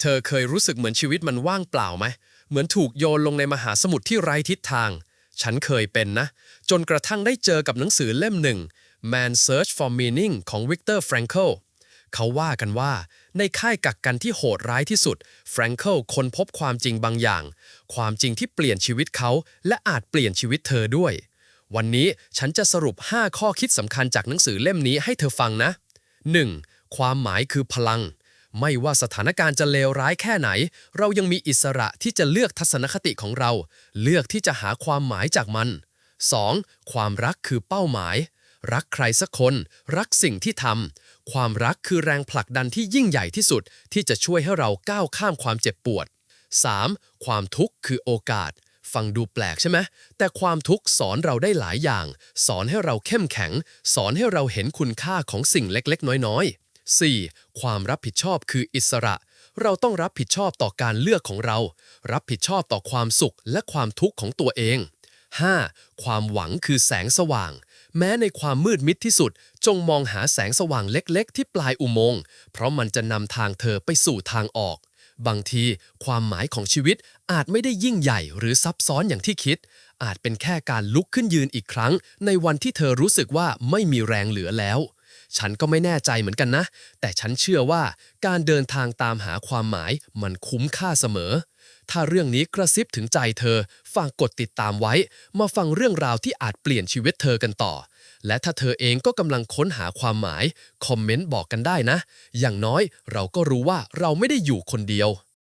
เธอเคยรู้สึกเหมือนชีวิตมันว่างเปล่าไหม เหมือนถูกโยนลงในมหาสมุทรที่ไร้ทิศทาง ฉันเคยเป็นนะ จนกระทั่งได้เจอกับหนังสือเล่มหนึ่ง Man Search for Meaning ของวิกเตอร์แฟรงเคิลเขาว่ากันว่า ในค่ายกักกันที่โหดร้ายที่สุด แฟรงเคิลค้นพบความจริงบางอย่าง ความจริงที่เปลี่ยนชีวิตเขา และอาจเปลี่ยนชีวิตเธอด้วย วันนี้ฉันจะสรุป 5 ข้อคิดสำคัญจากหนังสือเล่มนี้ให้เธอฟังนะ 1. ความหมายคือพลัง ไม่ว่าสถานการณ์จะเลวร้ายแค่ไหน เรายังมีอิสระที่จะเลือกทัศนคติของเรา เลือกที่จะหาความหมายจากมัน 2. ความรักคือเป้าหมาย รักใครสักคน รักสิ่งที่ทำความรักคือแรงผลักดันที่ยิ่งใหญ่ที่สุด ที่จะช่วยให้เราก้าวข้ามความเจ็บปวด 3. ความทุกข์คือโอกาส ฟังดูแปลกใช่ไหมแต่ความทุกข์สอนเราได้หลายอย่าง สอนให้เราเข้มแข็ง สอนให้เราเห็นคุณค่าของสิ่งเล็กๆ น้อยๆ 4. ความรับผิดชอบคืออิสระ เราต้องรับผิดชอบต่อการเลือกของเรา รับผิดชอบต่อความสุขและความทุกข์ของตัวเอง 5. ความหวังคือแสงสว่าง แม้ในความมืดมิดที่สุด จงมองหาแสงสว่างเล็กๆ ที่ปลายอุโมงค์ เพราะมันจะนำทางเธอไปสู่ทางออก บางที ความหมายของชีวิตอาจไม่ได้ยิ่งใหญ่หรือซับซ้อนอย่างที่คิด อาจเป็นแค่การลุกขึ้นยืนอีกครั้ง ในวันที่เธอรู้สึกว่าไม่มีแรงเหลือแล้ว ฉันก็ไม่แน่ใจเหมือนกันนะ แต่ฉันเชื่อว่าการเดินทางตามหาความหมายมันคุ้มค่าเสมอ ถ้าเรื่องนี้กระซิบถึงใจเธอ ฝากกดติดตามไว้ มาฟังเรื่องราวที่อาจเปลี่ยนชีวิตเธอกันต่อ และถ้าเธอเองก็กำลังค้นหาความหมาย คอมเมนต์บอกกันได้นะ อย่างน้อยเราก็รู้ว่าเราไม่ได้อยู่คนเดียว